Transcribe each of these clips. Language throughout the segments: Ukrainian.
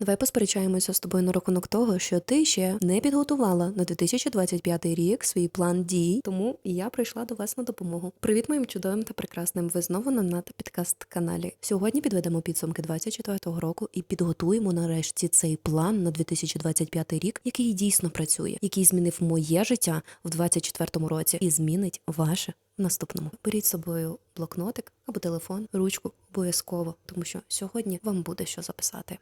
Давай посперечаємося з тобою на рахунок того, що ти ще не підготувала на 2025 рік свій план дій, тому я прийшла до вас на допомогу. Привіт моїм чудовим та прекрасним. Ви знову на НАТО підкаст каналі. Сьогодні підведемо підсумки 24-го року і підготуємо нарешті цей план на 2025 рік, який дійсно працює, який змінив моє життя в 24-му році і змінить ваше в наступному. Беріть з собою блокнотик або телефон, ручку обов'язково, тому що сьогодні вам буде що записати.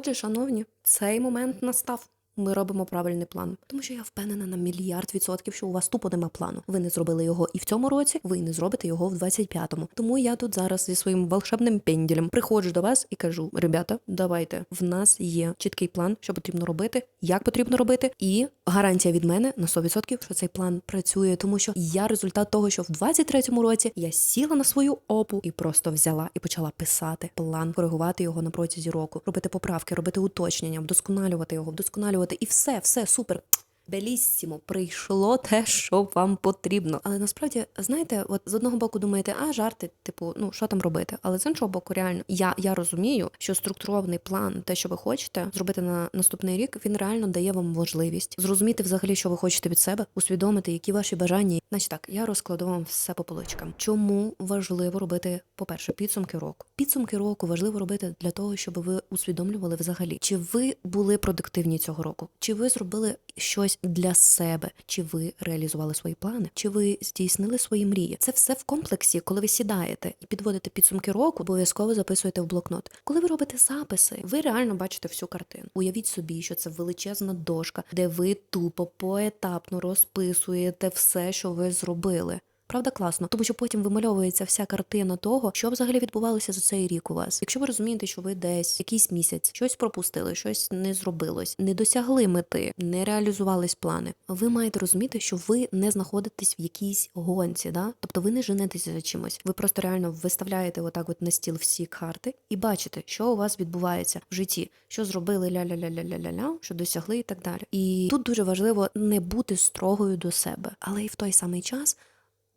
Отже, шановні, цей момент настав. Ми робимо правильний план, тому що я впевнена на мільярд відсотків, що у вас тупо нема плану. Ви не зробили його і в цьому році, ви не зробите його в 25-му. Тому я тут зараз зі своїм волшебним пенділем приходжу до вас і кажу: ребята, давайте, в нас є чіткий план, що потрібно робити, як потрібно робити, і гарантія від мене на 100%, що цей план працює, тому що я результат того, що в 23-му році я сіла на свою опу і просто взяла і почала писати план, коригувати його на протязі року, робити поправки, робити уточнення, вдосконалювати його, вдосконалювати і все, все супер. Беліссімо, прийшло те, що вам потрібно. Але насправді, знаєте, от з одного боку думаєте, а жарти, типу, ну що там робити? Але з іншого боку, реально, я, я розумію, що структурований план, те, що ви хочете зробити на наступний рік, він реально дає вам можливість зрозуміти взагалі, що ви хочете від себе, усвідомити, які ваші бажання. Значить так, я розкладу вам все по поличкам. Чому важливо робити, по-перше, підсумки року? Підсумки року важливо робити для того, щоб ви усвідомлювали взагалі, чи ви були продуктивні цього року, чи ви зробили щось для себе, чи ви реалізували свої плани, чи ви здійснили свої мрії. Це все в комплексі, коли ви сідаєте і підводите підсумки року, обов'язково записуєте в блокнот. Коли ви робите записи, ви реально бачите всю картину. Уявіть собі, що це величезна дошка, де ви тупо поетапно розписуєте все, що ви зробили. Правда, класно, тому що потім вимальовується вся картина того, що взагалі відбувалося за цей рік у вас. Якщо ви розумієте, що ви десь якийсь місяць щось пропустили, щось не зробилось, не досягли мети, не реалізувались плани. Ви маєте розуміти, що ви не знаходитесь в якійсь гонці, да? тобто ви не женетеся за чимось. Ви просто реально виставляєте отак, от на стіл всі карти і бачите, що у вас відбувається в житті, що зробили ля-ля-ля-ля-ля-ля, що досягли і так далі. І тут дуже важливо не бути строгою до себе, але і в той самий час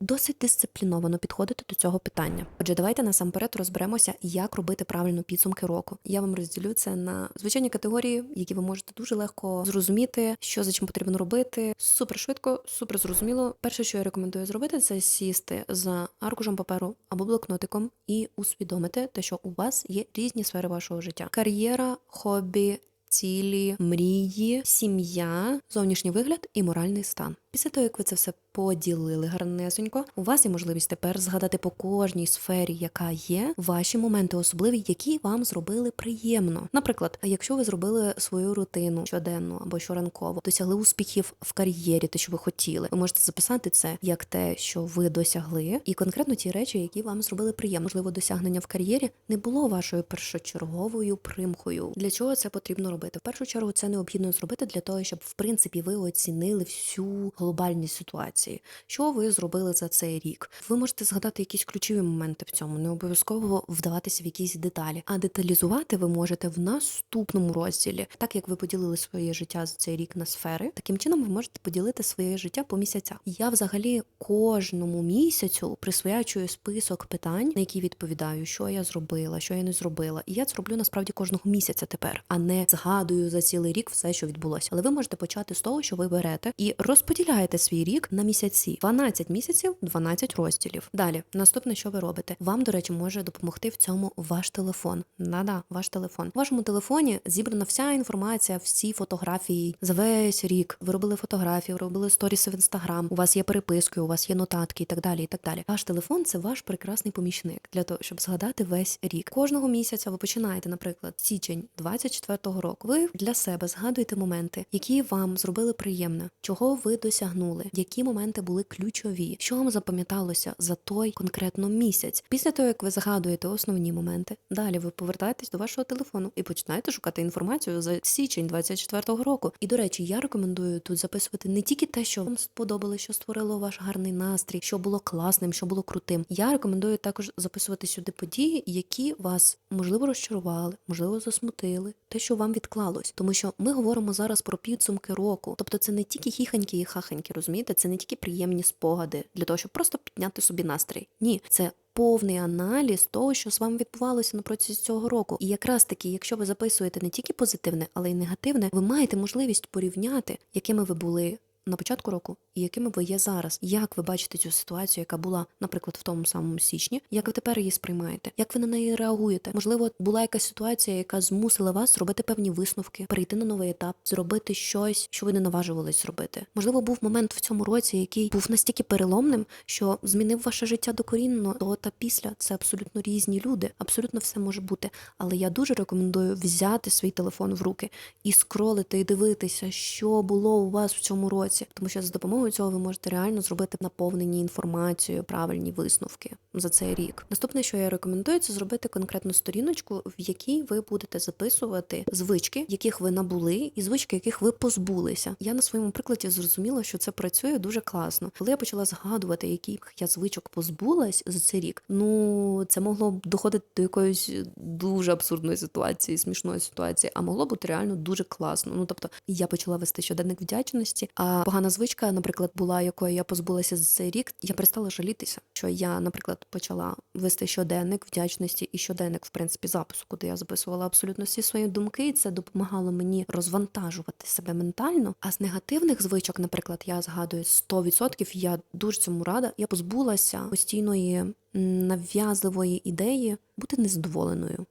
досить дисципліновано підходити до цього питання. Отже, давайте насамперед розберемося, як робити правильно підсумки року. Я вам розділю це на звичайні категорії, які ви можете дуже легко зрозуміти, що за чим потрібно робити. Супер швидко, супер зрозуміло. Перше, що я рекомендую зробити, це сісти за аркушем паперу або блокнотиком і усвідомити те, що у вас є різні сфери вашого життя: кар'єра, хобі. Цілі, мрії, сім'я, зовнішній вигляд і моральний стан. Після того, як ви це все поділили гарнесенько, у вас є можливість тепер згадати по кожній сфері, яка є, ваші моменти особливі, які вам зробили приємно. Наприклад, якщо ви зробили свою рутину щоденну або щоранково, досягли успіхів в кар'єрі, те, що ви хотіли, ви можете записати це як те, що ви досягли, і конкретно ті речі, які вам зробили приємно. Можливо, досягнення в кар'єрі не було вашою першочерговою примкою. Для чого це потрібно робити? В першу чергу це необхідно зробити для того, щоб в принципі ви оцінили всю глобальність ситуації, що ви зробили за цей рік. Ви можете згадати якісь ключові моменти в цьому, не обов'язково вдаватися в якісь деталі. А деталізувати ви можете в наступному розділі, так як ви поділили своє життя за цей рік на сфери. Таким чином ви можете поділити своє життя по місяцях. Я взагалі кожному місяцю присвячую список питань, на які відповідаю, що я зробила, що я не зробила. І я це роблю насправді кожного місяця тепер, а не згадую за цілий рік все, що відбулося. Але ви можете почати з того, що ви берете і розподіляєте свій рік на місяці. 12 місяців, 12 розділів. Далі, наступне, що ви робите? Вам, до речі, може допомогти в цьому ваш телефон. Да-да, ваш телефон. В вашому телефоні зібрана вся інформація, всі фотографії за весь рік. Ви робили фотографії, ви робили сторіси в інстаграм. У вас є переписки, у вас є нотатки і так далі. І так далі. Ваш телефон це ваш прекрасний помічник для того, щоб згадати весь рік. Кожного місяця ви починаєте, наприклад, січень 24-го року. Ви для себе згадуєте моменти, які вам зробили приємне, чого ви досягли досягнули, які моменти були ключові, що вам запам'яталося за той конкретно місяць. Після того, як ви згадуєте основні моменти, далі ви повертаєтесь до вашого телефону і починаєте шукати інформацію за січень 24-го року. І до речі, я рекомендую тут записувати не тільки те, що вам сподобалося, що створило ваш гарний настрій, що було класним, що було крутим. Я рекомендую також записувати сюди події, які вас можливо розчарували, можливо, засмутили, те, що вам відклалось, тому що ми говоримо зараз про підсумки року. Тобто, це не тільки хіханьки і хаханьки, розумієте? Це не тільки приємні спогади для того, щоб просто підняти собі настрій. Ні, це. Повний аналіз того, що з вами відбувалося на протязі цього року, і якраз таки, якщо ви записуєте не тільки позитивне, але й негативне, ви маєте можливість порівняти, якими ви були на початку року і якими ви є зараз. Як ви бачите цю ситуацію, яка була, наприклад, в тому самому січні, як ви тепер її сприймаєте? Як ви на неї реагуєте? Можливо, була якась ситуація, яка змусила вас зробити певні висновки, перейти на новий етап, зробити щось, що ви не наважувались зробити. Можливо, був момент в цьому році, який був настільки переломним, що змінив ваше життя докорінно до та після. Це абсолютно різні люди, абсолютно все може бути. Але я дуже рекомендую взяти свій телефон в руки і скролити, і дивитися, що було у вас в цьому році, тому що за допомогою цього ви можете реально зробити наповнені інформацією, правильні висновки за цей рік. Наступне, що я рекомендую, це зробити конкретну сторіночку, в якій ви будете записувати звички, яких ви набули, і звички, яких ви позбулися. Я на своєму прикладі зрозуміла, що це працює дуже класно. Коли я почала згадувати, яких я звичок позбулась за цей рік, ну це могло б доходити до якоїсь дуже абсурдної ситуації, смішної ситуації, а могло бути реально дуже класно. Ну тобто я почала вести щоденник вдячності. А погана звичка, наприклад, була якої я позбулася за цей рік. Я перестала жалітися, що я, наприклад, почала вести щоденник вдячності і щоденник, в принципі, запису, куди я записувала абсолютно всі свої думки, і це допомагало мені розвантажувати себе ментально. А з негативних звичок, наприклад, я згадую 100%, я дуже цьому рада. Я позбулася постійної нав'язливої ідеї бути незадоволеною.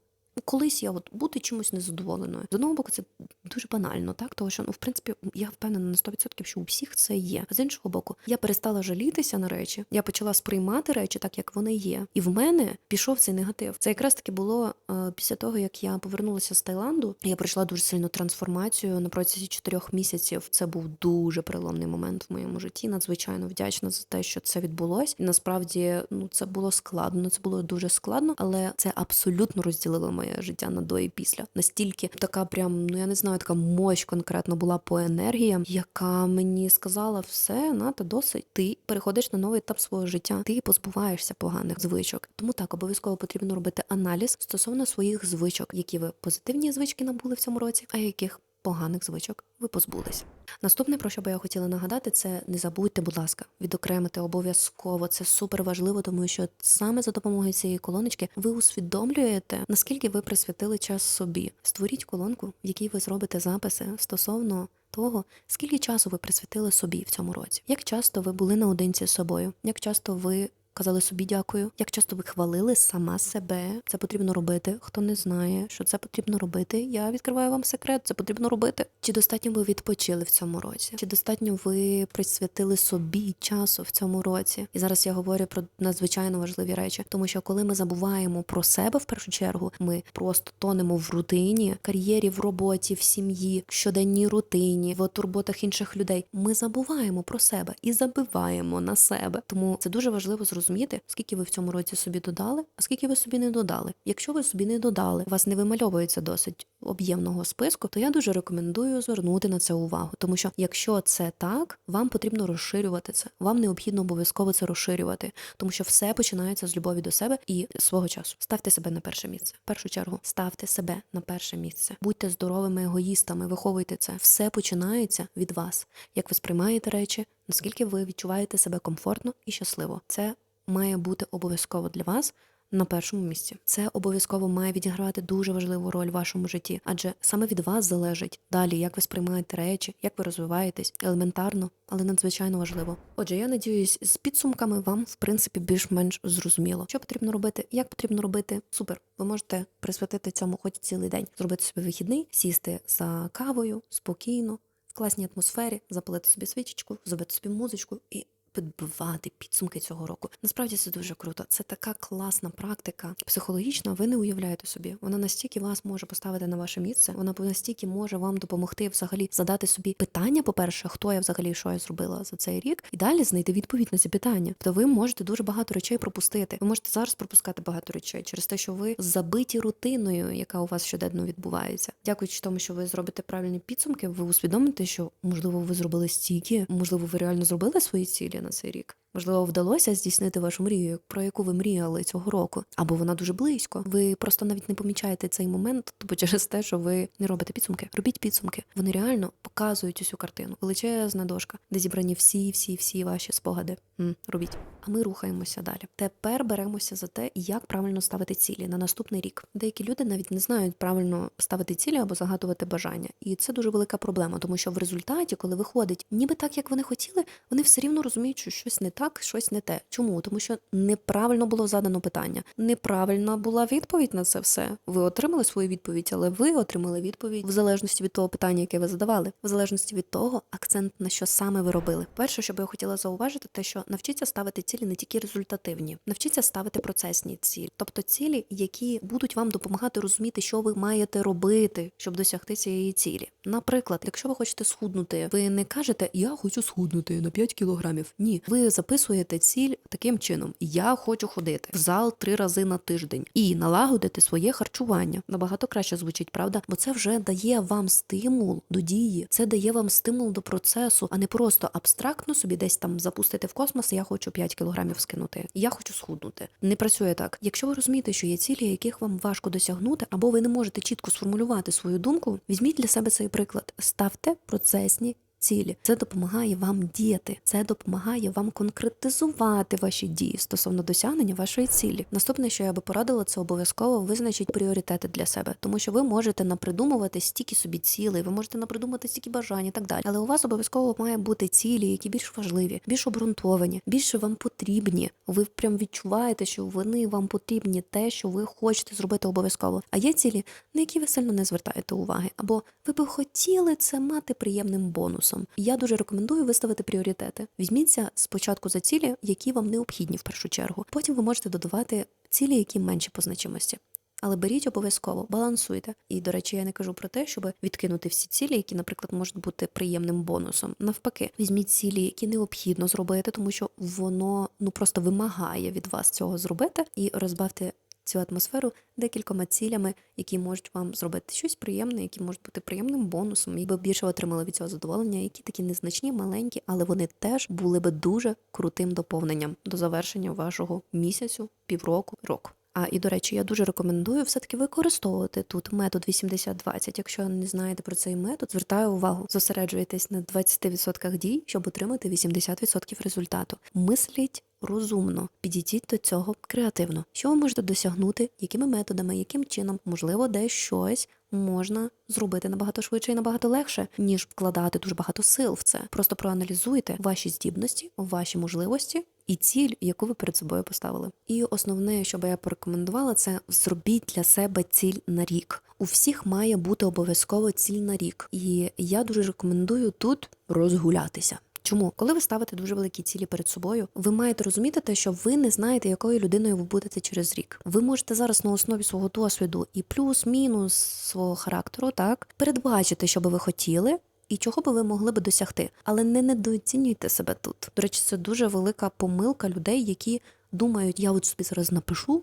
Колись я от бути чимось незадоволеною. З одного боку, це дуже банально, так тому що ну, в принципі, я впевнена на 100%, що у всіх це є. А з іншого боку, я перестала жалітися на речі, я почала сприймати речі так, як вони є. І в мене пішов цей негатив. Це якраз таки було е, після того, як я повернулася з Таїланду. Я пройшла дуже сильну трансформацію на протязі чотирьох місяців. Це був дуже переломний момент в моєму житті. Надзвичайно вдячна за те, що це відбулось. І насправді ну це було складно. Це було дуже складно, але це абсолютно розділило моє життя на до і після. Настільки така, прям ну я не знаю, така мощ конкретно була по енергіям, яка мені сказала: все, ната досить. Ти переходиш на новий етап свого життя. Ти позбуваєшся поганих звичок. Тому так обов'язково потрібно робити аналіз стосовно своїх звичок, які ви позитивні звички набули в цьому році, а яких поганих звичок ви позбулися. Наступне, про що би я хотіла нагадати, це не забудьте, будь ласка, відокремити обов'язково. Це супер важливо, тому що саме за допомогою цієї колоночки ви усвідомлюєте, наскільки ви присвятили час собі. Створіть колонку, в якій ви зробите записи стосовно. Того, скільки часу ви присвятили собі в цьому році, як часто ви були наодинці з собою, як часто ви казали собі дякую, як часто ви хвалили сама себе. Це потрібно робити. Хто не знає, що це потрібно робити, я відкриваю вам секрет. Це потрібно робити. Чи достатньо ви відпочили в цьому році? Чи достатньо ви присвятили собі часу в цьому році? І зараз я говорю про надзвичайно важливі речі, тому що коли ми забуваємо про себе в першу чергу, ми просто тонемо в рутині, кар'єрі, в роботі, в сім'ї, в щоденній рутині, в турботах інших людей. Ми забуваємо про себе і забиваємо на себе. Тому це дуже важливо зрозуміти, скільки ви в цьому році собі додали, а скільки ви собі не додали. Якщо ви собі не додали, у вас не вимальовується досить об'ємного списку, то я дуже рекомендую звернути на це увагу, тому що якщо це так, вам потрібно розширювати це. Вам необхідно обов'язково це розширювати, тому що все починається з любові до себе і свого часу. Ставте себе на перше місце. В першу чергу ставте себе на перше місце. Будьте здоровими егоїстами, виховуйте це. Все починається від вас. Як ви сприймаєте речі, наскільки ви відчуваєте себе комфортно і щасливо. Це має бути обов'язково для вас на першому місці. Це обов'язково має відігравати дуже важливу роль в вашому житті, адже саме від вас залежить далі, як ви сприймаєте речі, як ви розвиваєтесь елементарно, але надзвичайно важливо. Отже, я надіюсь, з підсумками вам в принципі більш-менш зрозуміло, що потрібно робити, як потрібно робити. Супер. Ви можете присвятити цьому хоч цілий день, зробити собі вихідний, сісти за кавою спокійно, в класній атмосфері, запалити собі свічечку, зробити собі музичку і підбивати підсумки цього року. Насправді це дуже круто. Це така класна практика. Психологічно, ви не уявляєте собі. Вона настільки вас може поставити на ваше місце. Вона настільки може вам допомогти взагалі задати собі питання. По перше, хто я взагалі що я зробила за цей рік, і далі знайти відповідь на ці питання. То ви можете дуже багато речей пропустити. Ви можете зараз пропускати багато речей через те, що ви забиті рутиною, яка у вас щоденно відбувається. Дякуючи тому, що ви зробите правильні підсумки, ви усвідомите, що можливо ви зробили стільки, можливо, ви реально зробили свої цілі на цей рік. Можливо, вдалося здійснити вашу мрію, про яку ви мріяли цього року, або вона дуже близько. Ви просто навіть не помічаєте цей момент, тобто через те, що ви не робите підсумки. Робіть підсумки. Вони реально показують усю картину. Величезна дошка, де зібрані всі, всі, всі ваші спогади. М, робіть. А ми рухаємося далі. Тепер беремося за те, як правильно ставити цілі на наступний рік. Деякі люди навіть не знають правильно ставити цілі або загадувати бажання, і це дуже велика проблема, тому що в результаті, коли виходить, ніби так, як вони хотіли, вони все рівно розуміють, що щось не так, щось не те. Чому? Тому що неправильно було задано питання, неправильна була відповідь на це все. Ви отримали свою відповідь, але ви отримали відповідь в залежності від того питання, яке ви задавали, в залежності від того, акцент на що саме ви робили. Перше, що би я хотіла зауважити, те, що навчіться ставити цілі не тільки результативні, навчіться ставити процесні цілі, тобто цілі, які будуть вам допомагати розуміти, що ви маєте робити, щоб досягти цієї цілі. Наприклад, якщо ви хочете схуднути, ви не кажете Я хочу схуднути на 5 кілограмів. Ні, ви записуєте ціль таким чином: Я хочу ходити в зал три рази на тиждень і налагодити своє харчування. Набагато краще звучить, правда? Бо це вже дає вам стимул до дії, це дає вам стимул до процесу, а не просто абстрактно собі десь там запустити в космос. Я хочу 5 кілограмів скинути. Я хочу схуднути. Не працює так. Якщо ви розумієте, що є цілі, яких вам важко досягнути, або ви не можете чітко сформулювати свою думку, візьміть для себе цей приклад. Ставте процесні. Цілі це допомагає вам діяти, це допомагає вам конкретизувати ваші дії стосовно досягнення вашої цілі. Наступне, що я би порадила, це обов'язково визначить пріоритети для себе, тому що ви можете напридумувати стільки собі цілей, ви можете напридумати стільки бажань і так далі. Але у вас обов'язково має бути цілі, які більш важливі, більш обґрунтовані, більше вам потрібні. Ви прям відчуваєте, що вони вам потрібні, те, що ви хочете зробити обов'язково. А є цілі, на які ви сильно не звертаєте уваги, або ви би хотіли це мати приємним бонусом. Я дуже рекомендую виставити пріоритети. Візьміться спочатку за цілі, які вам необхідні в першу чергу. Потім ви можете додавати цілі, які менші по значимості. Але беріть обов'язково, балансуйте. І, до речі, я не кажу про те, щоб відкинути всі цілі, які, наприклад, можуть бути приємним бонусом. Навпаки, візьміть цілі, які необхідно зробити, тому що воно ну просто вимагає від вас цього зробити, і розбавте цю атмосферу декількома цілями, які можуть вам зробити щось приємне, які можуть бути приємним бонусом, і ви більше отримали від цього задоволення, які такі незначні, маленькі, але вони теж були би дуже крутим доповненням до завершення вашого місяцю, півроку, року. А і до речі, я дуже рекомендую все-таки використовувати тут метод 80-20. Якщо не знаєте про цей метод, звертаю увагу, зосереджуйтесь на 20% дій, щоб отримати 80% результату. Мисліть розумно, підійдіть до цього креативно. Що ви можете досягнути, якими методами, яким чином, можливо, десь щось можна зробити набагато швидше і набагато легше, ніж вкладати дуже багато сил в це. Просто проаналізуйте ваші здібності, ваші можливості. І ціль, яку ви перед собою поставили. І основне, що би я порекомендувала, це зробіть для себе ціль на рік. У всіх має бути обов'язково ціль на рік. І я дуже рекомендую тут розгулятися. Чому, коли ви ставите дуже великі цілі перед собою, ви маєте розуміти те, що ви не знаєте, якою людиною ви будете через рік. Ви можете зараз на основі свого досвіду і плюс-мінус свого характеру, так передбачити, що би ви хотіли. І чого би ви могли би досягти, але не недооцінюйте себе тут. До речі, це дуже велика помилка людей, які думають, я от собі зараз напишу.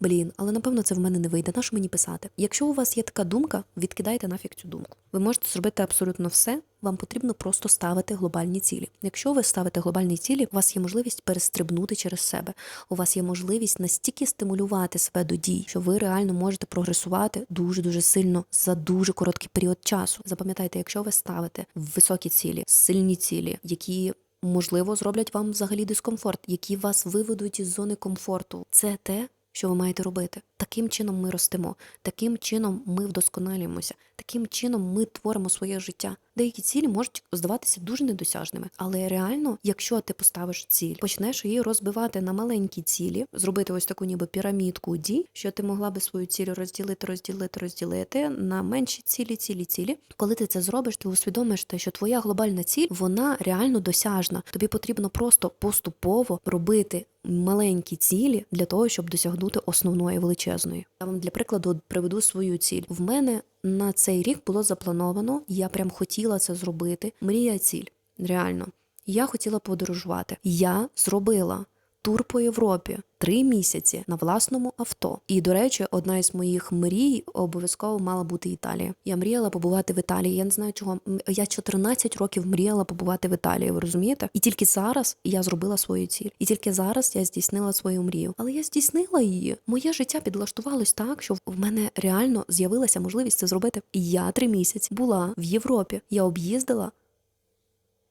Блін, але напевно це в мене не вийде. На мені писати? Якщо у вас є така думка, відкидайте нафіг цю думку. Ви можете зробити абсолютно все. Вам потрібно просто ставити глобальні цілі. Якщо ви ставите глобальні цілі, у вас є можливість перестрибнути через себе. У вас є можливість настільки стимулювати себе до дій, що ви реально можете прогресувати дуже дуже сильно за дуже короткий період часу. Запам'ятайте, якщо ви ставите високі цілі, сильні цілі, які можливо зроблять вам взагалі дискомфорт, які вас виведуть із зони комфорту, це те що ви маєте робити. Таким чином ми ростемо, таким чином ми вдосконалюємося, таким чином ми творимо своє життя. Деякі цілі можуть здаватися дуже недосяжними, але реально, якщо ти поставиш ціль, почнеш її розбивати на маленькі цілі, зробити ось таку ніби пірамідку дій, що ти могла би свою ціль розділити, розділити, розділити на менші цілі, цілі, цілі. Коли ти це зробиш, ти усвідомиш те, що твоя глобальна ціль вона реально досяжна. Тобі потрібно просто поступово робити маленькі цілі для того, щоб досягнути основної величезної. Я вам для прикладу приведу свою ціль. В мене на цей рік було заплановано, я прям хотіла це зробити. Мрія ціль. Реально. Я хотіла подорожувати. Я зробила тур по Європі три місяці на власному авто. І, до речі, одна із моїх мрій обов'язково мала бути Італія. Я мріяла побувати в Італії. Я не знаю, чого я 14 років мріяла побувати в Італії. Ви розумієте? І тільки зараз я зробила свою ціль. І тільки зараз я здійснила свою мрію. Але я здійснила її. Моє життя підлаштувалось так, що в мене реально з'явилася можливість це зробити. І я три місяці була в Європі. Я об'їздила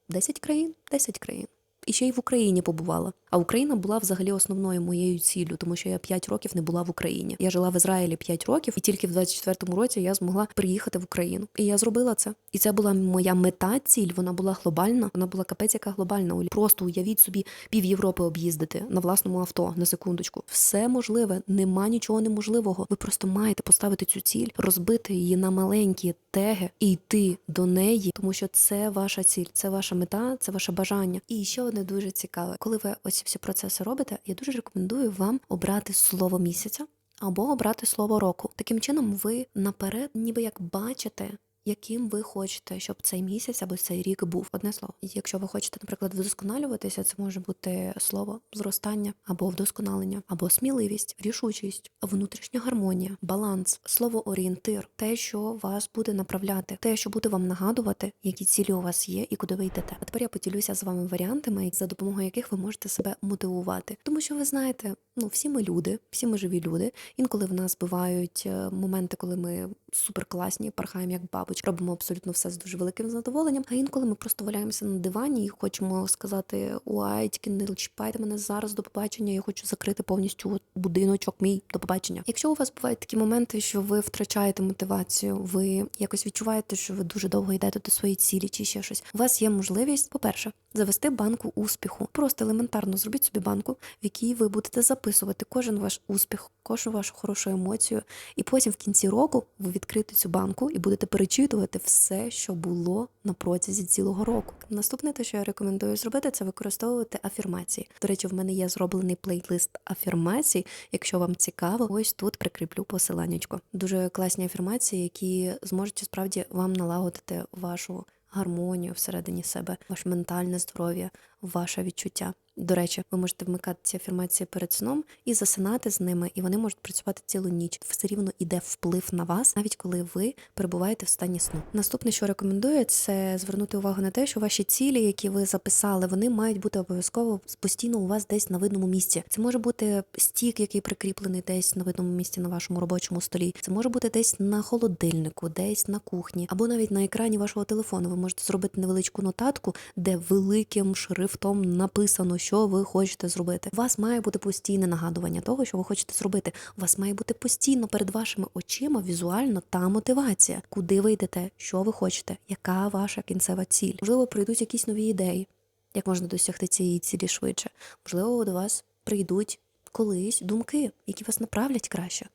10 країн, 10 країн. І ще й в Україні побувала. А Україна була взагалі основною моєю ціллю, тому що я 5 років не була в Україні. Я жила в Ізраїлі 5 років, і тільки в 24-му році я змогла приїхати в Україну. І я зробила це. І це була моя мета, ціль. Вона була глобальна. Вона була капець, яка глобальна. Просто уявіть собі пів Європи об'їздити на власному авто на секундочку. Все можливе, нема нічого неможливого. Ви просто маєте поставити цю ціль, розбити її на маленькі теги і йти до неї, тому що це ваша ціль, це ваша мета, це ваше бажання. І ще одне дуже цікаве, коли ви ось всі процеси робите, я дуже рекомендую вам обрати слово місяця або обрати слово року. Таким чином, ви наперед, ніби як бачите. Яким ви хочете, щоб цей місяць або цей рік був одне слово. Якщо ви хочете, наприклад, вдосконалюватися, це може бути слово зростання або вдосконалення, або сміливість, рішучість, внутрішня гармонія, баланс, слово орієнтир, те, що вас буде направляти, те, що буде вам нагадувати, які цілі у вас є і куди ви йдете. А тепер я поділюся з вами варіантами, за допомогою яких ви можете себе мотивувати. Тому що ви знаєте, ну всі ми люди, всі ми живі люди. Інколи в нас бувають е, моменти, коли ми суперкласні, пархаємо як бабочки, робимо абсолютно все з дуже великим задоволенням. А інколи ми просто валяємося на дивані і хочемо сказати: Уай, тільки не чіпайте мене зараз до побачення. Я хочу закрити повністю будиночок мій до побачення. Якщо у вас бувають такі моменти, що ви втрачаєте мотивацію, ви якось відчуваєте, що ви дуже довго йдете до своєї цілі чи ще щось. У вас є можливість, по-перше, завести банку успіху. Просто елементарно зробіть собі банку, в якій ви будете записувати кожен ваш успіх, кожну вашу хорошу емоцію, і потім в кінці року ви відкрите цю банку і будете перечитувати все, що було на протязі цілого року. Наступне, те, що я рекомендую зробити, це використовувати афірмації. До речі, в мене є зроблений плейлист афірмацій. Якщо вам цікаво, ось тут прикріплю посиланнячко. Дуже класні афірмації, які зможуть справді вам налагодити вашу гармонію всередині себе, ваше ментальне здоров'я, ваше відчуття. До речі, ви можете вмикати ці афірмації перед сном і засинати з ними, і вони можуть працювати цілу ніч. Все рівно іде вплив на вас, навіть коли ви перебуваєте в стані сну. Наступне, що рекомендую, це звернути увагу на те, що ваші цілі, які ви записали, вони мають бути обов'язково постійно у вас десь на видному місці. Це може бути стік, який прикріплений десь на видному місці на вашому робочому столі. Це може бути десь на холодильнику, десь на кухні, або навіть на екрані вашого телефону. Ви можете зробити невеличку нотатку, де великим шрифтом написано, що ви хочете зробити. У вас має бути постійне нагадування того, що ви хочете зробити. У вас має бути постійно перед вашими очима візуально та мотивація, куди ви йдете, що ви хочете, яка ваша кінцева ціль. Можливо, прийдуть якісь нові ідеї, як можна досягти цієї цілі швидше. Можливо, до вас прийдуть колись думки, які вас направлять краще.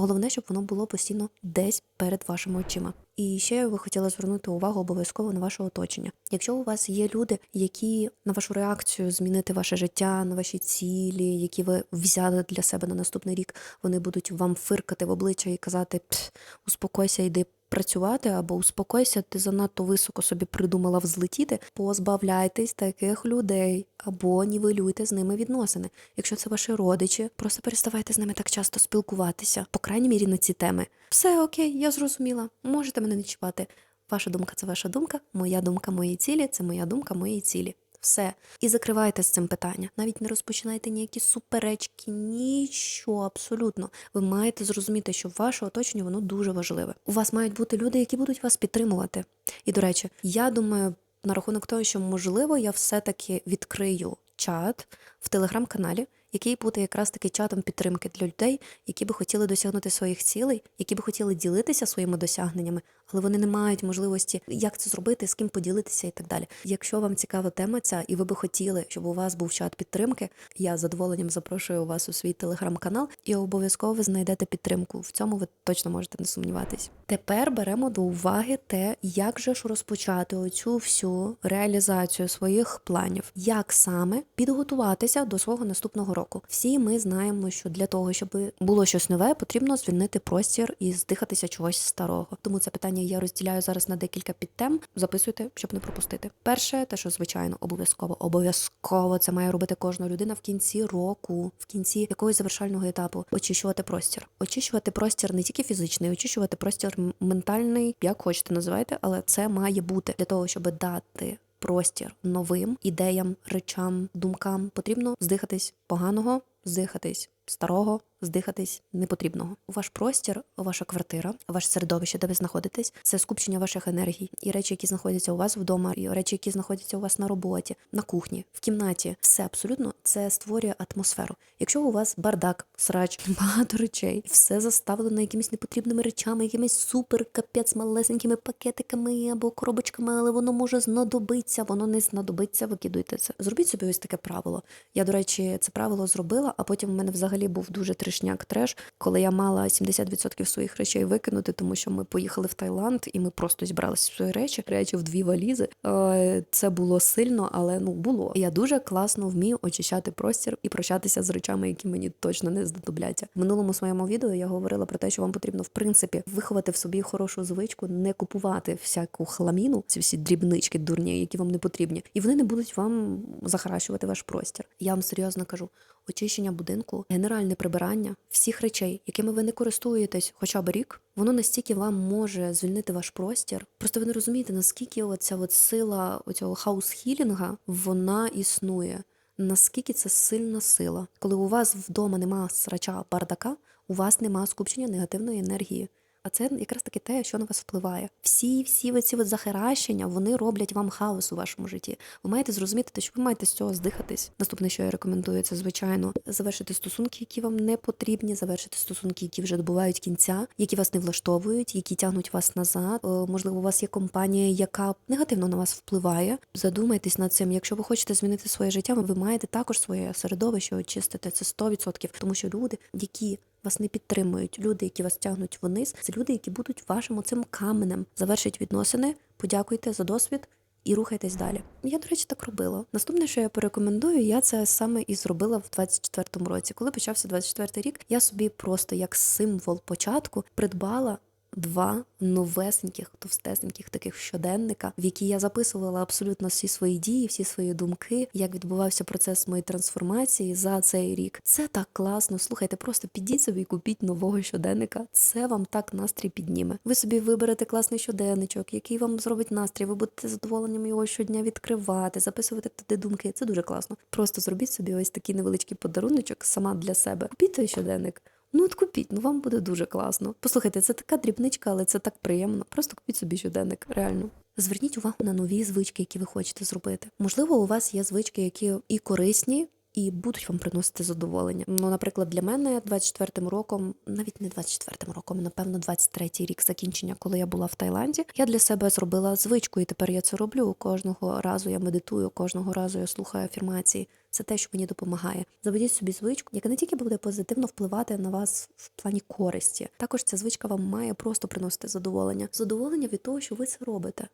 Головне, щоб воно було постійно десь перед вашими очима. І ще я би хотіла звернути увагу обов'язково на ваше оточення. Якщо у вас є люди, які на вашу реакцію змінити ваше життя, на ваші цілі, які ви взяли для себе на наступний рік, вони будуть вам фиркати в обличчя і казати: Пс, успокойся, йди працювати, або успокойся, ти занадто високо собі придумала взлетіти. Позбавляйтесь таких людей або нівелюйте з ними відносини. Якщо це ваші родичі, просто переставайте з ними так часто спілкуватися, по крайній мірі на ці теми. Все окей, я зрозуміла. Можете мене не чіпати. Ваша думка це ваша думка, моя думка мої цілі це моя думка мої цілі. Все. І закривайте з цим питання. Навіть не розпочинайте ніякі суперечки, нічого абсолютно. Ви маєте зрозуміти, що ваше оточення воно дуже важливе. У вас мають бути люди, які будуть вас підтримувати. І до речі, я думаю на рахунок того, що можливо я все-таки відкрию чат в телеграм-каналі, який буде якраз таки чатом підтримки для людей, які би хотіли досягнути своїх цілей, які би хотіли ділитися своїми досягненнями, але вони не мають можливості, як це зробити, з ким поділитися і так далі. Якщо вам цікава тема ця, і ви би хотіли, щоб у вас був чат підтримки, я з задоволенням запрошую вас у свій телеграм-канал і обов'язково ви знайдете підтримку. В цьому ви точно можете не сумніватись. Тепер беремо до уваги те, як же ж розпочати оцю всю реалізацію своїх планів, як саме підготуватися до свого наступного року. Всі ми знаємо, що для того, щоб було щось нове, потрібно звільнити простір і здихатися чогось старого. Тому це питання я розділяю зараз на декілька підтем. Записуйте, щоб не пропустити. Перше, те, що звичайно обов'язково, обов'язково це має робити кожна людина в кінці року, в кінці якогось завершального етапу. Очищувати простір, очищувати простір не тільки фізичний, очищувати простір ментальний, як хочете називайте, але це має бути для того, щоб дати. Простір новим ідеям, речам, думкам потрібно здихатись поганого, здихатись старого, здихатись непотрібного. Ваш простір, ваша квартира, ваше середовище, де ви знаходитесь, це скупчення ваших енергій і речі, які знаходяться у вас вдома, і речі, які знаходяться у вас на роботі, на кухні, в кімнаті. Все абсолютно це створює атмосферу. Якщо у вас бардак, срач, багато речей, все заставлено якимись непотрібними речами, якимись супер капець малесенькими пакетиками або коробочками, але воно може знадобитися, воно не знадобиться, викидуйте це. Зробіть собі ось таке правило. Я, до речі, це правило зробила, а потім в мене взагалі був дуже трешняк треш, коли я мала 70% своїх речей викинути, тому що ми поїхали в Таїланд і ми просто зібралися свої речі, речі в дві валізи. Е, Це було сильно, але ну було. Я дуже класно вмію очищати простір і прощатися з речами, які мені точно не знадобляться. В минулому своєму відео я говорила про те, що вам потрібно в принципі виховати в собі хорошу звичку, не купувати всяку хламіну, ці всі дрібнички дурні, які вам не потрібні, і вони не будуть вам захаращувати ваш простір. Я вам серйозно кажу. Очищення будинку, генеральне прибирання всіх речей, якими ви не користуєтесь хоча б рік, воно настільки вам може звільнити ваш простір. Просто ви не розумієте, наскільки оця от сила оцього хаус-хілінга вона існує. Наскільки це сильна сила, коли у вас вдома нема срача бардака, у вас нема скупчення негативної енергії. А це якраз таки те, що на вас впливає. Всі, всі ці захаращення вони роблять вам хаос у вашому житті. Ви маєте зрозуміти, те, що ви маєте з цього здихатись. Наступне, що я рекомендую, це звичайно завершити стосунки, які вам не потрібні, завершити стосунки, які вже добувають кінця, які вас не влаштовують, які тягнуть вас назад. О, можливо, у вас є компанія, яка негативно на вас впливає. Задумайтесь над цим. Якщо ви хочете змінити своє життя, ви маєте також своє середовище очистити. Це 100%. тому що люди, які вас не підтримують. Люди, які вас тягнуть вниз, це люди, які будуть вашим оцим каменем. Завершить відносини, подякуйте за досвід. І рухайтесь далі. Я, до речі, так робила. Наступне, що я порекомендую, я це саме і зробила в 24-му році. Коли почався 24-й рік, я собі просто як символ початку придбала два новесеньких, товстесеньких таких щоденника, в які я записувала абсолютно всі свої дії, всі свої думки, як відбувався процес моєї трансформації за цей рік. Це так класно. Слухайте, просто підіть собі і купіть нового щоденника. Це вам так настрій підніме. Ви собі виберете класний щоденничок, який вам зробить настрій. Ви будете задоволенням його щодня відкривати, записувати туди думки. Це дуже класно. Просто зробіть собі ось такий невеличкий подаруночок сама для себе. Купіть той щоденник. Ну, от купіть, ну вам буде дуже класно. Послухайте, це така дрібничка, але це так приємно. Просто купіть собі щоденник, реально. Зверніть увагу на нові звички, які ви хочете зробити. Можливо, у вас є звички, які і корисні. І будуть вам приносити задоволення. Ну, наприклад, для мене 24-м роком, навіть не 24-м роком, напевно, 23-й рік закінчення, коли я була в Таїланді, я для себе зробила звичку, і тепер я це роблю. Кожного разу я медитую, кожного разу я слухаю афірмації. Це те, що мені допомагає. Заведіть собі звичку, яка не тільки буде позитивно впливати на вас в плані користі. Також ця звичка вам має просто приносити задоволення. Задоволення від того, що ви це робите,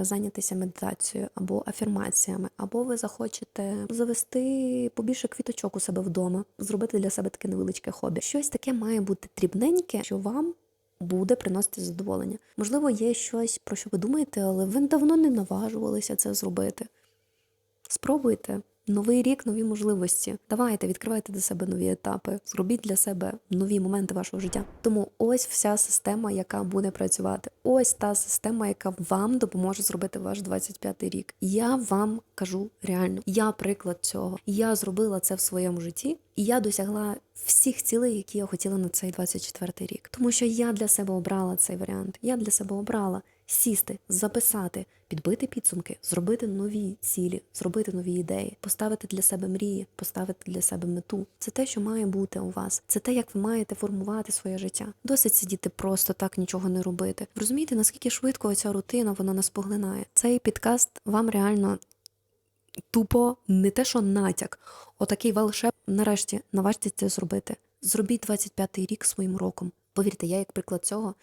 зайнятися медитацією або афірмаціями, або ви захочете завести побільше квіточок у себе вдома, зробити для себе таке невеличке хобі. Щось таке має бути дрібненьке, що вам. Буде приносити задоволення. Можливо, є щось, про що ви думаєте, але ви давно не наважувалися це зробити. Спробуйте. Новий рік, нові можливості. Давайте відкривайте для себе нові етапи, зробіть для себе нові моменти вашого життя. Тому ось вся система, яка буде працювати. Ось та система, яка вам допоможе зробити ваш 25-й рік. Я вам кажу реально, я приклад цього. Я зробила це в своєму житті, і я досягла всіх цілей, які я хотіла на цей 24-й рік. Тому що я для себе обрала цей варіант. Я для себе обрала. Сісти, записати, підбити підсумки, зробити нові цілі, зробити нові ідеї, поставити для себе мрії, поставити для себе мету. Це те, що має бути у вас. Це те, як ви маєте формувати своє життя. Досить сидіти просто так нічого не робити. Розумієте, наскільки швидко ця рутина вона нас поглинає. Цей підкаст вам реально тупо не те, що натяк, отакий волшеб. Нарешті наважте це зробити. Зробіть 25-й рік своїм роком. Повірте, я як приклад цього.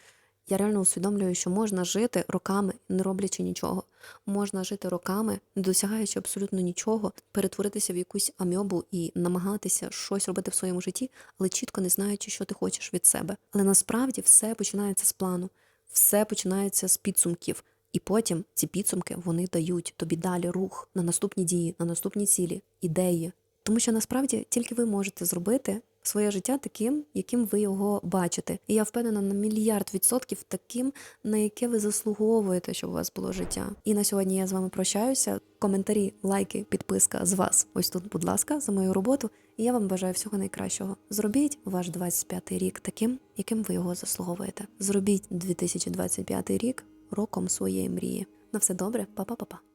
Я реально усвідомлюю, що можна жити роками, не роблячи нічого. Можна жити роками, не досягаючи абсолютно нічого, перетворитися в якусь амьобу і намагатися щось робити в своєму житті, але чітко не знаючи, що ти хочеш від себе. Але насправді все починається з плану, все починається з підсумків. І потім ці підсумки вони дають тобі далі рух на наступні дії, на наступні цілі, ідеї. Тому що насправді тільки ви можете зробити своє життя таким, яким ви його бачите. І я впевнена на мільярд відсотків таким, на яке ви заслуговуєте, щоб у вас було життя. І на сьогодні я з вами прощаюся. Коментарі, лайки, підписка з вас. Ось тут, будь ласка, за мою роботу. І я вам бажаю всього найкращого. Зробіть ваш 25-й рік таким, яким ви його заслуговуєте. Зробіть 2025 рік роком своєї мрії. На все добре, па-па-па-па.